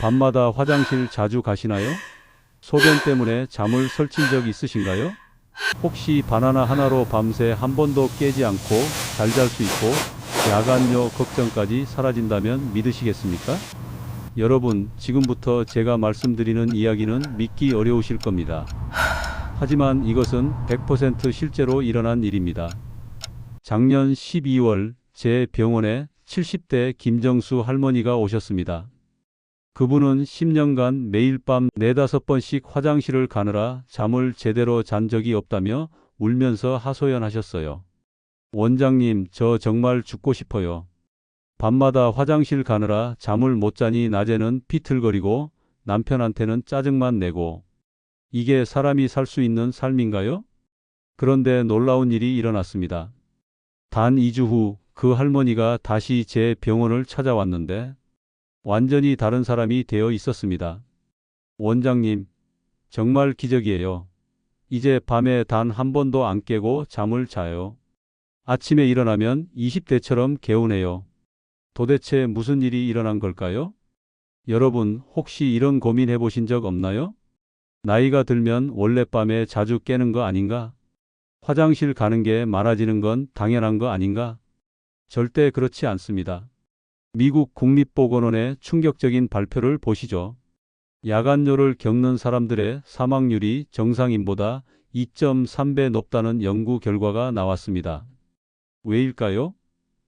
밤마다 화장실 자주 가시나요? 소변 때문에 잠을 설친 적 있으신가요? 혹시 바나나 하나로 밤새 한 번도 깨지 않고 잘 잘 수 있고 야간요 걱정까지 사라진다면 믿으시겠습니까? 여러분, 지금부터 제가 말씀드리는 이야기는 믿기 어려우실 겁니다. 하지만 이것은 100% 실제로 일어난 일입니다. 작년 12월 제 병원에 70대 김정수 할머니가 오셨습니다. 그분은 10년간 매일 밤 4, 5번씩 화장실을 가느라 잠을 제대로 잔 적이 없다며 울면서 하소연하셨어요. 원장님, 저 정말 죽고 싶어요. 밤마다 화장실 가느라 잠을 못 자니 낮에는 비틀거리고 남편한테는 짜증만 내고 이게 사람이 살 수 있는 삶인가요? 그런데 놀라운 일이 일어났습니다. 단 2주 후 그 할머니가 다시 제 병원을 찾아왔는데 완전히 다른 사람이 되어 있었습니다. 원장님, 정말 기적이에요. 이제 밤에 단 한 번도 안 깨고 잠을 자요. 아침에 일어나면 20대처럼 개운해요. 도대체 무슨 일이 일어난 걸까요? 여러분, 혹시 이런 고민해 보신 적 없나요? 나이가 들면 원래 밤에 자주 깨는 거 아닌가? 화장실 가는 게 많아지는 건 당연한 거 아닌가? 절대 그렇지 않습니다. 미국 국립보건원의 충격적인 발표를 보시죠. 야간요를 겪는 사람들의 사망률이 정상인보다 2.3배 높다는 연구 결과가 나왔습니다. 왜일까요?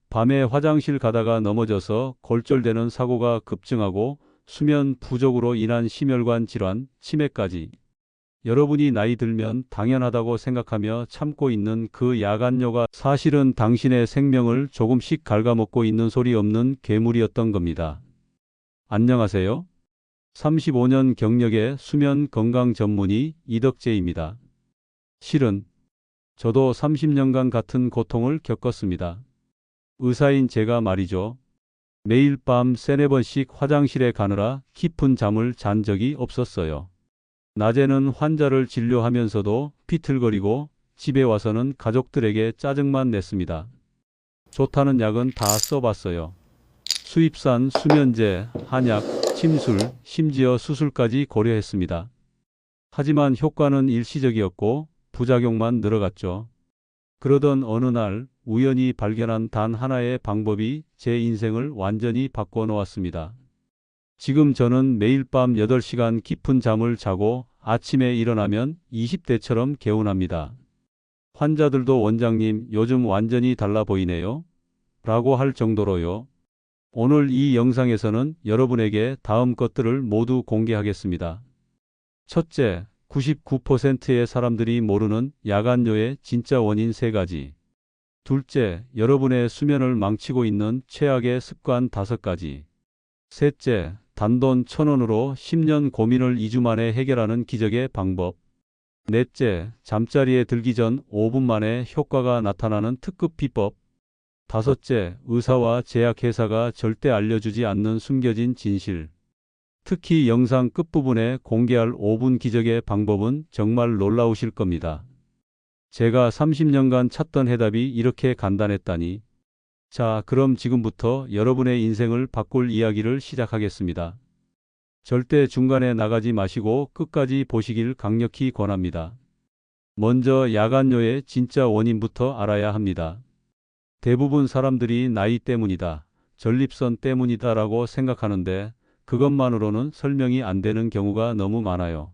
밤에 화장실 가다가 넘어져서 골절되는 사고가 급증하고 수면 부족으로 인한 심혈관 질환, 치매까지 여러분이 나이 들면 당연하다고 생각하며 참고 있는 그 야간요가 사실은 당신의 생명을 조금씩 갉아먹고 있는 소리 없는 괴물이었던 겁니다. 안녕하세요. 35년 경력의 수면 건강 전문의 이덕재입니다. 실은 저도 30년간 같은 고통을 겪었습니다. 의사인 제가 말이죠. 매일 밤 세네 번씩 화장실에 가느라 깊은 잠을 잔 적이 없었어요. 낮에는 환자를 진료하면서도 비틀거리고 집에 와서는 가족들에게 짜증만 냈습니다. 좋다는 약은 다 써봤어요. 수입산 수면제, 한약, 침술, 심지어 수술까지 고려했습니다. 하지만 효과는 일시적이었고 부작용만 늘어갔죠. 그러던 어느 날 우연히 발견한 단 하나의 방법이 제 인생을 완전히 바꿔 놓았습니다. 지금 저는 매일 밤 8시간 깊은 잠을 자고 아침에 일어나면 20대처럼 개운합니다. 환자들도 원장님 요즘 완전히 달라 보이네요. 라고 할 정도로요. 오늘 이 영상에서는 여러분에게 다음 것들을 모두 공개하겠습니다. 첫째, 99%의 사람들이 모르는 야간요의 진짜 원인 세 가지. 둘째, 여러분의 수면을 망치고 있는 최악의 습관 다섯 가지. 셋째, 단돈 천 원으로 10년 고민을 2주 만에 해결하는 기적의 방법. 넷째, 잠자리에 들기 전 5분 만에 효과가 나타나는 특급 비법. 다섯째, 의사와 제약회사가 절대 알려주지 않는 숨겨진 진실. 특히 영상 끝부분에 공개할 5분 기적의 방법은 정말 놀라우실 겁니다. 제가 30년간 찾던 해답이 이렇게 간단했다니. 자, 그럼 지금부터 여러분의 인생을 바꿀 이야기를 시작하겠습니다. 절대 중간에 나가지 마시고 끝까지 보시길 강력히 권합니다. 먼저 야간요의 진짜 원인부터 알아야 합니다. 대부분 사람들이 나이 때문이다, 전립선 때문이다 라고 생각하는데 그것만으로는 설명이 안 되는 경우가 너무 많아요.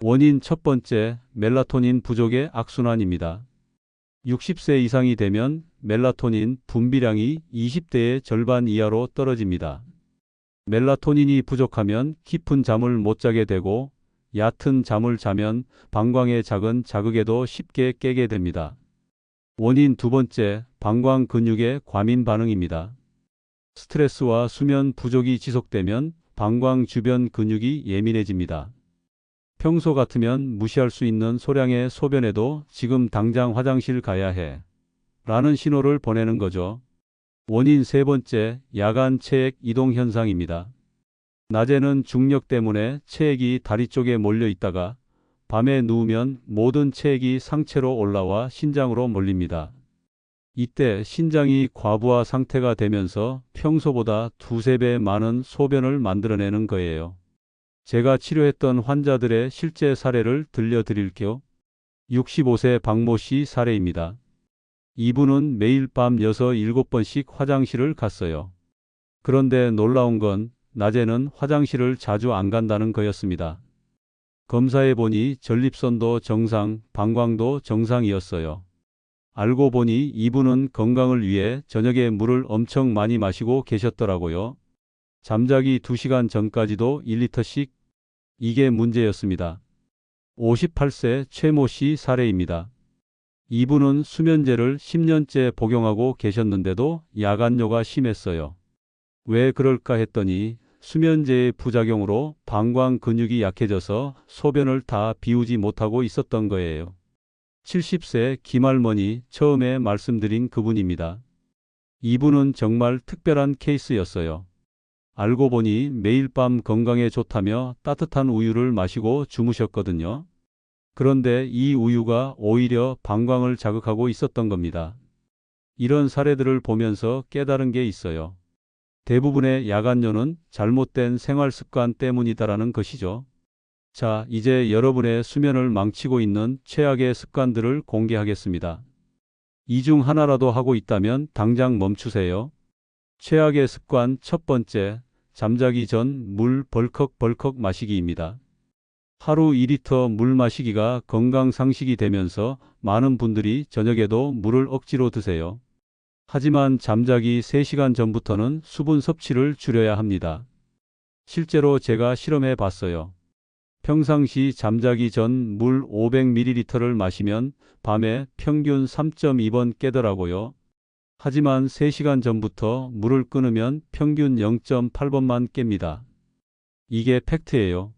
원인 첫 번째, 멜라토닌 부족의 악순환입니다. 60세 이상이 되면 멜라토닌 분비량이 20대의 절반 이하로 떨어집니다. 멜라토닌이 부족하면 깊은 잠을 못 자게 되고 얕은 잠을 자면 방광의 작은 자극에도 쉽게 깨게 됩니다. 원인 두 번째, 방광 근육의 과민 반응입니다. 스트레스와 수면 부족이 지속되면 방광 주변 근육이 예민해집니다. 평소 같으면 무시할 수 있는 소량의 소변에도 지금 당장 화장실 가야 해. 라는 신호를 보내는 거죠. 원인 세 번째, 야간 체액 이동 현상입니다. 낮에는 중력 때문에 체액이 다리 쪽에 몰려 있다가 밤에 누우면 모든 체액이 상체로 올라와 신장으로 몰립니다. 이때 신장이 과부하 상태가 되면서 평소보다 두세 배 많은 소변을 만들어내는 거예요. 제가 치료했던 환자들의 실제 사례를 들려드릴게요. 65세 박모 씨 사례입니다. 이분은 매일 밤 6, 7번씩 화장실을 갔어요. 그런데 놀라운 건 낮에는 화장실을 자주 안 간다는 거였습니다. 검사해 보니 전립선도 정상, 방광도 정상이었어요. 알고 보니 이분은 건강을 위해 저녁에 물을 엄청 많이 마시고 계셨더라고요. 잠자기 2시간 전까지도 1리터씩 이게 문제였습니다. 58세 최모 씨 사례입니다. 이분은 수면제를 10년째 복용하고 계셨는데도 야간뇨가 심했어요. 왜 그럴까 했더니 수면제의 부작용으로 방광 근육이 약해져서 소변을 다 비우지 못하고 있었던 거예요. 70세 김할머니 처음에 말씀드린 그분입니다. 이분은 정말 특별한 케이스였어요. 알고 보니 매일 밤 건강에 좋다며 따뜻한 우유를 마시고 주무셨거든요. 그런데 이 우유가 오히려 방광을 자극하고 있었던 겁니다. 이런 사례들을 보면서 깨달은 게 있어요. 대부분의 야간뇨는 잘못된 생활 습관 때문이다라는 것이죠. 자, 이제 여러분의 수면을 망치고 있는 최악의 습관들을 공개하겠습니다. 이 중 하나라도 하고 있다면 당장 멈추세요. 최악의 습관 첫 번째, 잠자기 전 물 벌컥벌컥 마시기입니다. 하루 2리터 물 마시기가 건강 상식이 되면서 많은 분들이 저녁에도 물을 억지로 드세요. 하지만 잠자기 3시간 전부터는 수분 섭취를 줄여야 합니다. 실제로 제가 실험해 봤어요. 평상시 잠자기 전 물 500ml를 마시면 밤에 평균 3.2번 깨더라고요. 하지만 3시간 전부터 물을 끊으면 평균 0.8번만 깹니다. 이게 팩트예요.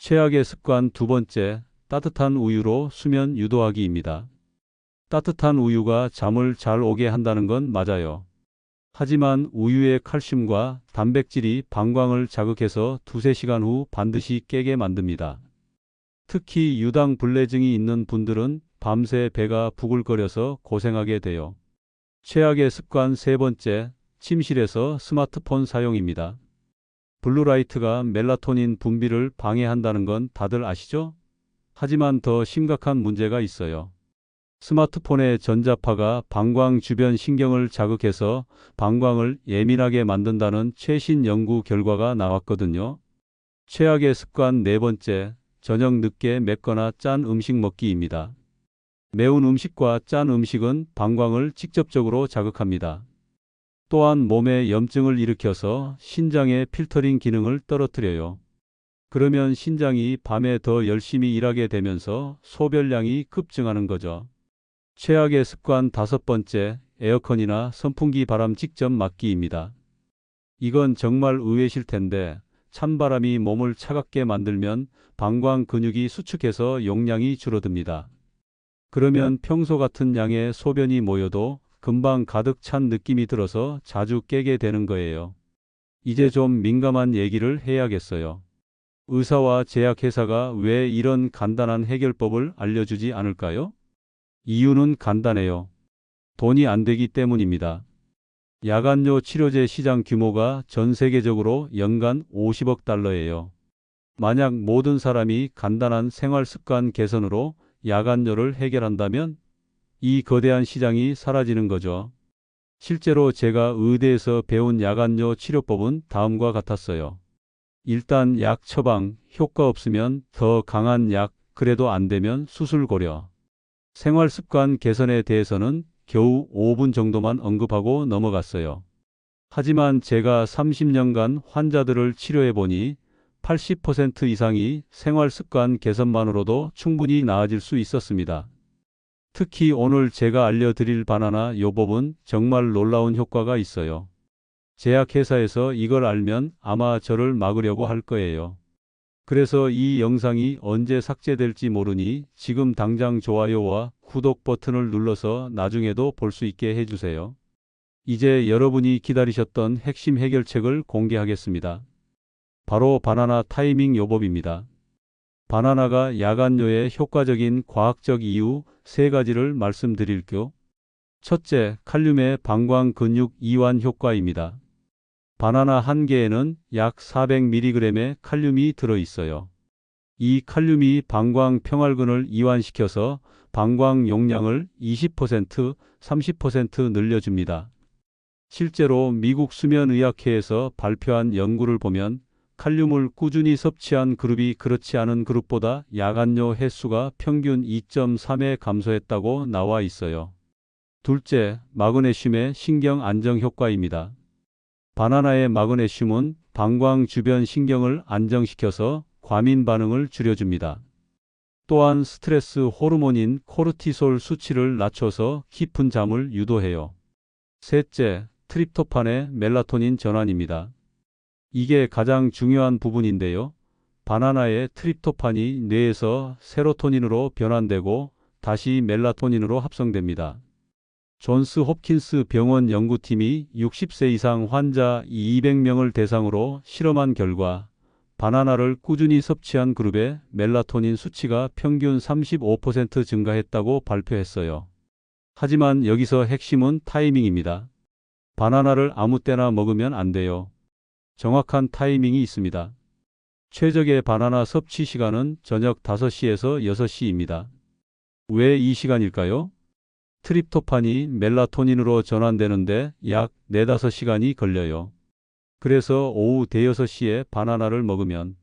최악의 습관 두 번째, 따뜻한 우유로 수면 유도하기입니다. 따뜻한 우유가 잠을 잘 오게 한다는 건 맞아요. 하지만 우유의 칼슘과 단백질이 방광을 자극해서 두세 시간 후 반드시 깨게 만듭니다. 특히 유당 불내증이 있는 분들은 밤새 배가 부글거려서 고생하게 돼요. 최악의 습관 세 번째, 침실에서 스마트폰 사용입니다. 블루라이트가 멜라토닌 분비를 방해한다는 건 다들 아시죠? 하지만 더 심각한 문제가 있어요. 스마트폰의 전자파가 방광 주변 신경을 자극해서 방광을 예민하게 만든다는 최신 연구 결과가 나왔거든요. 최악의 습관 네 번째, 저녁 늦게 맵거나 짠 음식 먹기입니다. 매운 음식과 짠 음식은 방광을 직접적으로 자극합니다. 또한 몸에 염증을 일으켜서 신장의 필터링 기능을 떨어뜨려요. 그러면 신장이 밤에 더 열심히 일하게 되면서 소변량이 급증하는 거죠. 최악의 습관 다섯 번째, 에어컨이나 선풍기 바람 직접 맞기입니다. 이건 정말 의외실 텐데 찬바람이 몸을 차갑게 만들면 방광 근육이 수축해서 용량이 줄어듭니다. 그러면 평소 같은 양의 소변이 모여도 금방 가득 찬 느낌이 들어서 자주 깨게 되는 거예요. 이제 좀 민감한 얘기를 해야겠어요. 의사와 제약회사가 왜 이런 간단한 해결법을 알려주지 않을까요? 이유는 간단해요. 돈이 안 되기 때문입니다. 야간뇨 치료제 시장 규모가 전 세계적으로 연간 50억 달러예요. 만약 모든 사람이 간단한 생활 습관 개선으로 야간뇨를 해결한다면 이 거대한 시장이 사라지는 거죠. 실제로 제가 의대에서 배운 야간뇨 치료법은 다음과 같았어요. 일단 약 처방, 효과 없으면 더 강한 약, 그래도 안 되면 수술 고려. 생활 습관 개선에 대해서는 겨우 5분 정도만 언급하고 넘어갔어요. 하지만 제가 30년간 환자들을 치료해 보니 80% 이상이 생활 습관 개선만으로도 충분히 나아질 수 있었습니다. 특히 오늘 제가 알려드릴 바나나 요법은 정말 놀라운 효과가 있어요. 제약회사에서 이걸 알면 아마 저를 막으려고 할 거예요. 그래서 이 영상이 언제 삭제될지 모르니 지금 당장 좋아요와 구독 버튼을 눌러서 나중에도 볼 수 있게 해주세요. 이제 여러분이 기다리셨던 핵심 해결책을 공개하겠습니다. 바로 바나나 타이밍 요법입니다. 바나나가 야간뇨에 효과적인 과학적 이유 세 가지를 말씀드릴게요. 첫째, 칼륨의 방광 근육 이완 효과입니다. 바나나 한 개에는 약 400mg의 칼륨이 들어 있어요. 이 칼륨이 방광 평활근을 이완시켜서 방광 용량을 20%, 30% 늘려줍니다. 실제로 미국 수면의학회에서 발표한 연구를 보면 칼륨을 꾸준히 섭취한 그룹이 그렇지 않은 그룹보다 야간뇨 횟수가 평균 2.3회 감소했다고 나와 있어요. 둘째, 마그네슘의 신경 안정 효과입니다. 바나나의 마그네슘은 방광 주변 신경을 안정시켜서 과민 반응을 줄여줍니다. 또한 스트레스 호르몬인 코르티솔 수치를 낮춰서 깊은 잠을 유도해요. 셋째, 트립토판의 멜라토닌 전환입니다. 이게 가장 중요한 부분인데요. 바나나의 트립토판이 뇌에서 세로토닌으로 변환되고 다시 멜라토닌으로 합성됩니다. 존스 홉킨스 병원 연구팀이 60세 이상 환자 200명을 대상으로 실험한 결과 바나나를 꾸준히 섭취한 그룹의 멜라토닌 수치가 평균 35% 증가했다고 발표했어요. 하지만 여기서 핵심은 타이밍입니다. 바나나를 아무 때나 먹으면 안 돼요. 정확한 타이밍이 있습니다. 최적의 바나나 섭취 시간은 저녁 5시에서 6시입니다. 왜 이 시간일까요? 트립토판이 멜라토닌으로 전환되는데 약 4, 5시간이 걸려요. 그래서 오후 대여섯 시에 바나나를 먹으면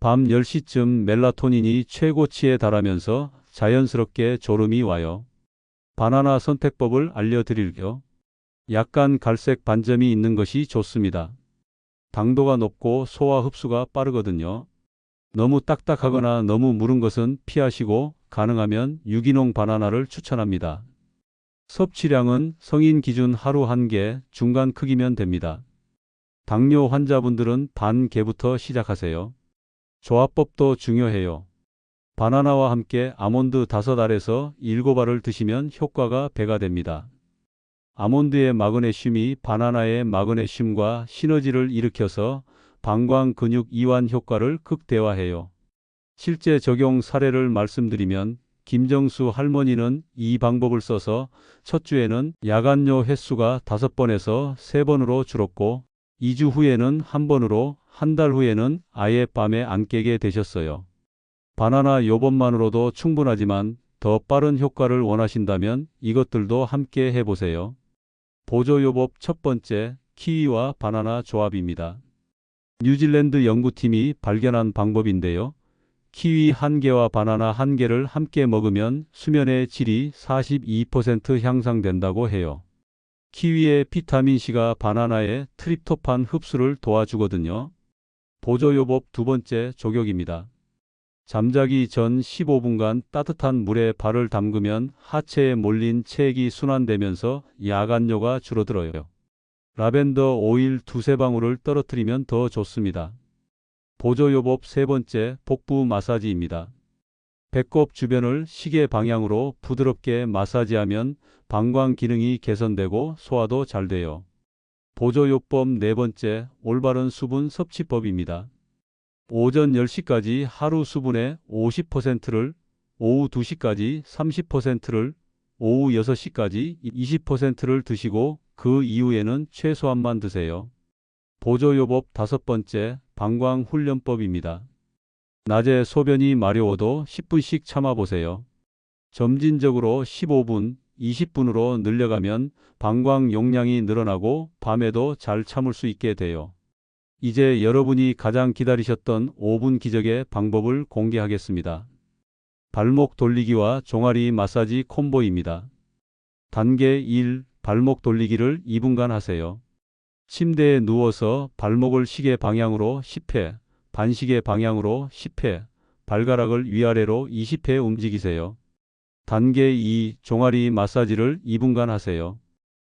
밤 10시쯤 멜라토닌이 최고치에 달하면서 자연스럽게 졸음이 와요. 바나나 선택법을 알려드릴게요. 약간 갈색 반점이 있는 것이 좋습니다. 당도가 높고 소화 흡수가 빠르거든요. 너무 딱딱하거나 너무 무른 것은 피하시고 가능하면 유기농 바나나를 추천합니다. 섭취량은 성인 기준 하루 한개 중간 크기면 됩니다. 당뇨 환자분들은 반 개부터 시작하세요. 조합법도 중요해요. 바나나와 함께 아몬드 5알에서 7알을 드시면 효과가 배가 됩니다. 아몬드의 마그네슘이 바나나의 마그네슘과 시너지를 일으켜서 방광 근육 이완 효과를 극대화해요. 실제 적용 사례를 말씀드리면 김정수 할머니는 이 방법을 써서 첫 주에는 야간뇨 횟수가 5번에서 3번으로 줄었고 2주 후에는 한 번으로 한 달 후에는 아예 밤에 안 깨게 되셨어요. 바나나 요법만으로도 충분하지만 더 빠른 효과를 원하신다면 이것들도 함께 해보세요. 보조요법 첫 번째, 키위와 바나나 조합입니다. 뉴질랜드 연구팀이 발견한 방법인데요. 키위 한 개와 바나나 한 개를 함께 먹으면 수면의 질이 42% 향상된다고 해요. 키위의 비타민C가 바나나의 트립토판 흡수를 도와주거든요. 보조요법 두 번째 조격입니다. 잠자기 전 15분간 따뜻한 물에 발을 담그면 하체에 몰린 체액이 순환되면서 야간뇨가 줄어들어요. 라벤더 오일 두세 방울을 떨어뜨리면 더 좋습니다. 보조요법 세 번째 복부 마사지입니다. 배꼽 주변을 시계 방향으로 부드럽게 마사지하면 방광 기능이 개선되고 소화도 잘 돼요. 보조요법 네 번째 올바른 수분 섭취법입니다. 오전 10시까지 하루 수분의 50%를, 오후 2시까지 30%를, 오후 6시까지 20%를 드시고 그 이후에는 최소한만 드세요. 보조요법 다섯 번째 방광 훈련법입니다. 낮에 소변이 마려워도 10분씩 참아보세요. 점진적으로 15분, 20분으로 늘려가면 방광 용량이 늘어나고 밤에도 잘 참을 수 있게 돼요. 이제 여러분이 가장 기다리셨던 5분 기적의 방법을 공개하겠습니다. 발목 돌리기와 종아리 마사지 콤보입니다. 단계 1. 발목 돌리기를 2분간 하세요. 침대에 누워서 발목을 시계 방향으로 10회, 반시계 방향으로 10회, 발가락을 위아래로 20회 움직이세요. 단계 2. 종아리 마사지를 2분간 하세요.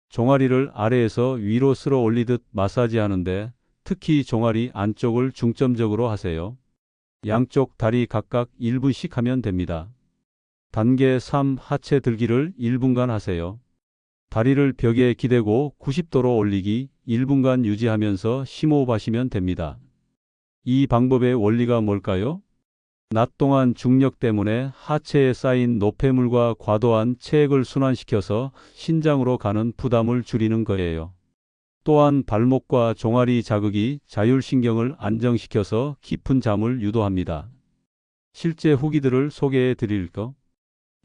종아리를 아래에서 위로 쓸어 올리듯 마사지하는데 특히 종아리 안쪽을 중점적으로 하세요. 양쪽 다리 각각 1분씩 하면 됩니다. 단계 3. 하체 들기를 1분간 하세요. 다리를 벽에 기대고 90도로 올리기 1분간 유지하면서 심호흡 하시면 됩니다. 이 방법의 원리가 뭘까요? 낮 동안 중력 때문에 하체에 쌓인 노폐물과 과도한 체액을 순환시켜서 신장으로 가는 부담을 줄이는 거예요. 또한 발목과 종아리 자극이 자율신경을 안정시켜서 깊은 잠을 유도합니다. 실제 후기들을 소개해 드릴 거.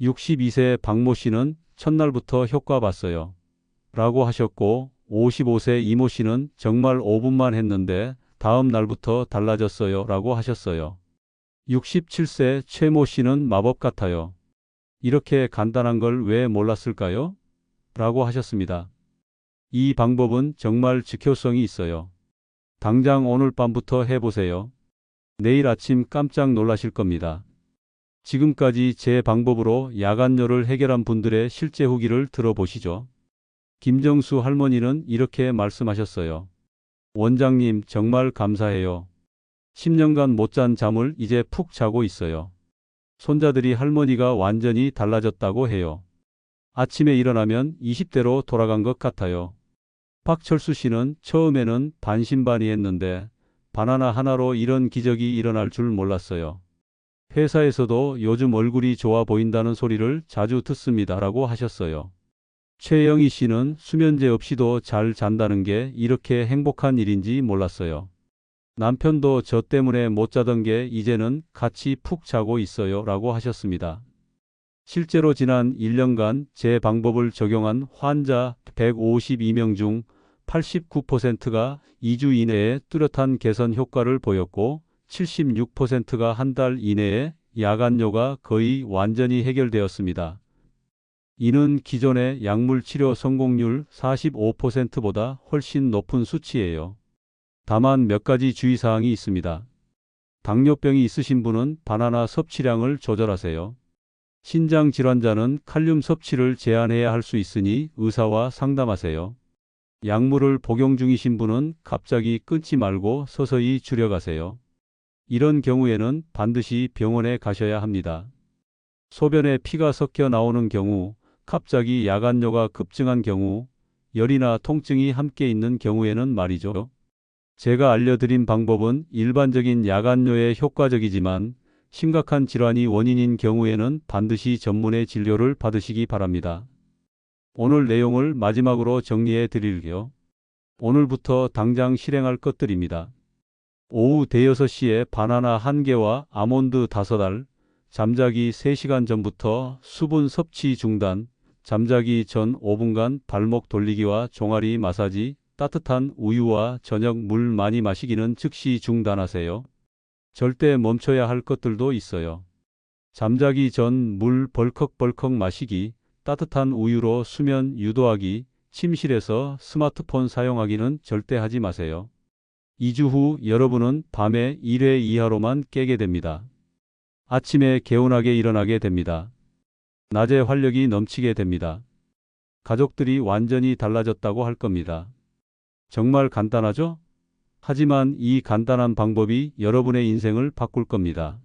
62세 박모 씨는 첫날부터 효과 봤어요. 라고 하셨고, 55세 이모 씨는 정말 5분만 했는데 다음 날부터 달라졌어요. 라고 하셨어요. 67세 최모 씨는 마법 같아요. 이렇게 간단한 걸 왜 몰랐을까요? 라고 하셨습니다. 이 방법은 정말 즉효성이 있어요. 당장 오늘 밤부터 해보세요. 내일 아침 깜짝 놀라실 겁니다. 지금까지 제 방법으로 야간뇨를 해결한 분들의 실제 후기를 들어보시죠. 김정수 할머니는 이렇게 말씀하셨어요. 원장님 정말 감사해요. 10년간 못 잔 잠을 이제 푹 자고 있어요. 손자들이 할머니가 완전히 달라졌다고 해요. 아침에 일어나면 20대로 돌아간 것 같아요. 박철수 씨는 처음에는 반신반의했는데 바나나 하나로 이런 기적이 일어날 줄 몰랐어요. 회사에서도 요즘 얼굴이 좋아 보인다는 소리를 자주 듣습니다라고 하셨어요. 최영희 씨는 수면제 없이도 잘 잔다는 게 이렇게 행복한 일인지 몰랐어요. 남편도 저 때문에 못 자던 게 이제는 같이 푹 자고 있어요 라고 하셨습니다. 실제로 지난 1년간 제 방법을 적용한 환자 152명 중 89%가 2주 이내에 뚜렷한 개선 효과를 보였고 76%가 한 달 이내에 야간뇨가 거의 완전히 해결되었습니다. 이는 기존의 약물 치료 성공률 45%보다 훨씬 높은 수치예요. 다만 몇 가지 주의사항이 있습니다. 당뇨병이 있으신 분은 바나나 섭취량을 조절하세요. 신장 질환자는 칼륨 섭취를 제한해야 할 수 있으니 의사와 상담하세요. 약물을 복용 중이신 분은 갑자기 끊지 말고 서서히 줄여가세요. 이런 경우에는 반드시 병원에 가셔야 합니다. 소변에 피가 섞여 나오는 경우, 갑자기 야간뇨가 급증한 경우, 열이나 통증이 함께 있는 경우에는 말이죠. 제가 알려드린 방법은 일반적인 야간뇨에 효과적이지만 심각한 질환이 원인인 경우에는 반드시 전문의 진료를 받으시기 바랍니다. 오늘 내용을 마지막으로 정리해 드릴게요. 오늘부터 당장 실행할 것들입니다. 오후 대여섯 시에 바나나 1개와 아몬드 5알, 잠자기 3시간 전부터 수분 섭취 중단, 잠자기 전 5분간 발목 돌리기와 종아리 마사지, 따뜻한 우유와 저녁 물 많이 마시기는 즉시 중단하세요. 절대 멈춰야 할 것들도 있어요. 잠자기 전 물 벌컥벌컥 마시기, 따뜻한 우유로 수면 유도하기, 침실에서 스마트폰 사용하기는 절대 하지 마세요. 2주 후 여러분은 밤에 1회 이하로만 깨게 됩니다. 아침에 개운하게 일어나게 됩니다. 낮에 활력이 넘치게 됩니다. 가족들이 완전히 달라졌다고 할 겁니다. 정말 간단하죠? 하지만 이 간단한 방법이 여러분의 인생을 바꿀 겁니다.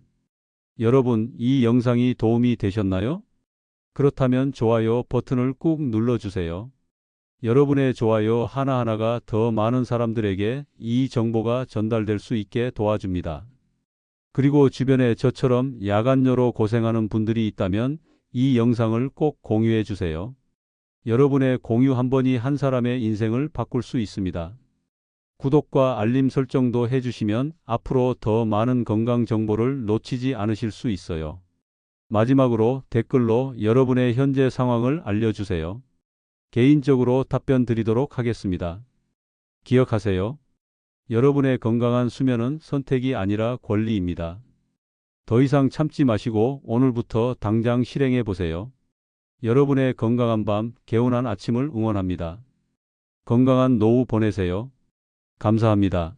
여러분, 이 영상이 도움이 되셨나요? 그렇다면 좋아요 버튼을 꾹 눌러주세요. 여러분의 좋아요 하나하나가 더 많은 사람들에게 이 정보가 전달될 수 있게 도와줍니다. 그리고 주변에 저처럼 야간녀로 고생하는 분들이 있다면 이 영상을 꼭 공유해 주세요. 여러분의 공유 한 번이 한 사람의 인생을 바꿀 수 있습니다. 구독과 알림 설정도 해주시면 앞으로 더 많은 건강 정보를 놓치지 않으실 수 있어요. 마지막으로 댓글로 여러분의 현재 상황을 알려주세요. 개인적으로 답변 드리도록 하겠습니다. 기억하세요. 여러분의 건강한 수면은 선택이 아니라 권리입니다. 더 이상 참지 마시고 오늘부터 당장 실행해 보세요. 여러분의 건강한 밤, 개운한 아침을 응원합니다. 건강한 노후 보내세요. 감사합니다.